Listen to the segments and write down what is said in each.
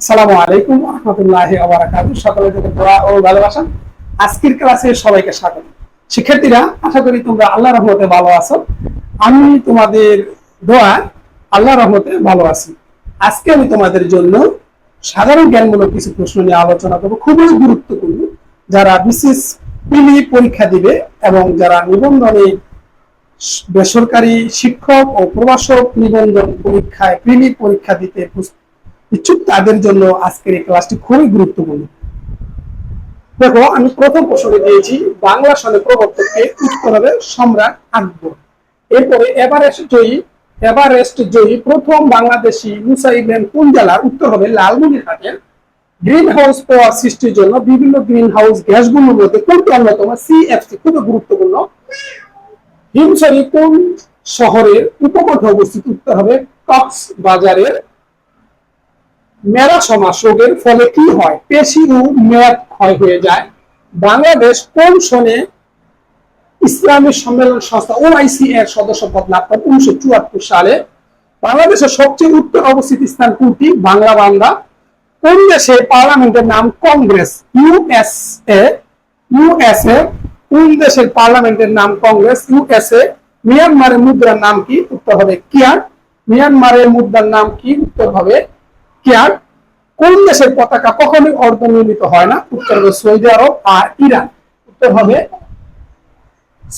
আসসালামু আলাইকুম রহমতুল্লাহ দোয়া ও ভালোবাসা। আজকের ক্লাসে সবাইকে স্বাগত। শিক্ষার্থীরা, আশা করি তোমরা আল্লাহ রহমতে ভালো আছো। আমি তোমাদের দোয়া আল্লাহ রহমতে ভালো আছি। আজকে আমি তোমাদের জন্য সাধারণ জ্ঞানমূলক কিছু প্রশ্ন নিয়ে আলোচনা করব। খুবই গুরুত্বপূর্ণ। যারা বিশেষ পিলি পরীক্ষা দিবে এবং যারা নিবন্ধনে বেসরকারি শিক্ষক ও প্রভাষক নিবন্ধন পরীক্ষায় প্রিলি পরীক্ষা দিতে ইচ্ছুক তাদের জন্য আজকের এই ক্লাসটি খুবই গুরুত্বপূর্ণ। দেখো, আমি প্রথম প্রশ্ন দিয়েছি, বাংলা সনে প্রবর্তককে উত্তর হবে সম্রাট আকবর। এরপরে এভারেস্ট জয়ী এভারেস্ট জয়ী প্রথম বাংলাদেশি মুসা ইব্রাহিম কোন জেলার উত্তর হবে লালমনিরহাটের গ্রিন হাউস পাওয়ার সৃষ্টির জন্য বিভিন্ন গ্রিন হাউস গ্যাসগুলোর মধ্যে কোনটি অন্যতম? সিএফসি খুবই গুরুত্বপূর্ণ। হিমছড়ি কোন শহরের উপকণ্ঠে অবস্থিত? উত্তর হবে কক্স বাজারের মেরা সমাস রোগের ফলে কি হয়? পেশি ও মেয়াদ ক্ষয় হয়ে যায়। বাংলাদেশ কোন সনে ইসলামী সম্মেলন সংস্থা ওআইসি এর সদস্য পদ লাভ করেন উনিশশো চুয়াত্তর সালে। বাংলাদেশের সবচেয়ে উত্তর অবস্থিত স্থান কোনটি? বাংলা বাংলা। কোন দেশে পার্লামেন্টের নাম কংগ্রেস? ইউএসএ ইউএসএ কোন দেশের পার্লামেন্টের নাম কংগ্রেস? ইউএসএ মিয়ানমারের মুদ্রার নাম কি? উত্তর হবে কিয়ার মিয়ানমারের মুদ্রার নাম কি? উত্তর হবে কেয়ার কোন দেশের পতাকা কখনোই অর্ধনির্মিত হয় না? উত্তর হবে সৌদি আরব আর ইরান। উত্তর হবে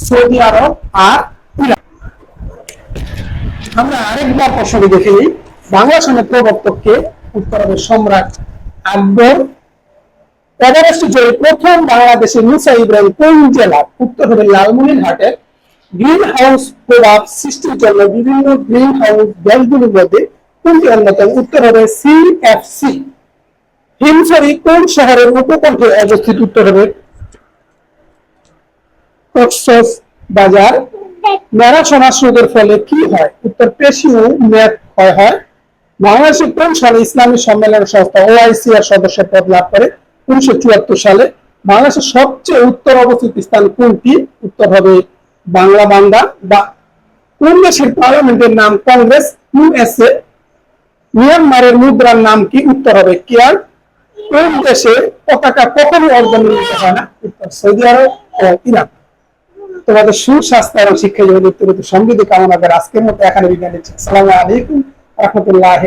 সৌদি আরব আর ইরান। আমরা আরেকবার প্রশ্নটি দেখে নিই। বাংলা সনের প্রবর্তককে উত্তর হবে সম্রাট আকবর। এভারেস্ট জয়ী প্রথম বাংলাদেশের মুসা ইব্রাহিম কোন জেলা উত্তর হবে লালমনিরহাটের গ্রিন হাউস প্রভাব সৃষ্টির জন্য বিভিন্ন গ্রিন হাউস গ্যাসগুলির মধ্যে কোনটি অন্যতম উত্তর হবে সিএফসি হিমছড়ি কোন শহরের উপকণ্ঠে অবস্থিত? উত্তর হবে বাজার মেরা সমাজ রোগের ফলে কি হয়? উত্তর পেশি ও মেয়াদ ক্ষয় হয়। বাংলাদেশের কোন সালে ইসলামী সম্মেলন সংস্থা ওআইসি এর সদস্য পদ লাভ করে? উনিশশো চুয়াত্তর সালে। বাংলাদেশের সবচেয়ে উত্তর অবস্থিত স্থান কোনটি? উত্তর হবে বাংলা বান্দা বা কোন দেশের পার্লামেন্টের নাম কংগ্রেস ইউএসএ মিয়ানমারের মুদ্রার নাম কি? উত্তর হবে কেয়ার। কোন দেশে পতাকা কখনো অর্জন হয় না। উত্তর সৌদি আরব ও ইরান। তোমাদের সুস্বাস্থ্য এবং শিক্ষা জীবন সমৃদ্ধি কামনা করে আজকের মতো এখানে বিদায় আসসালামু আলাইকুম। রহমতুল্লাহ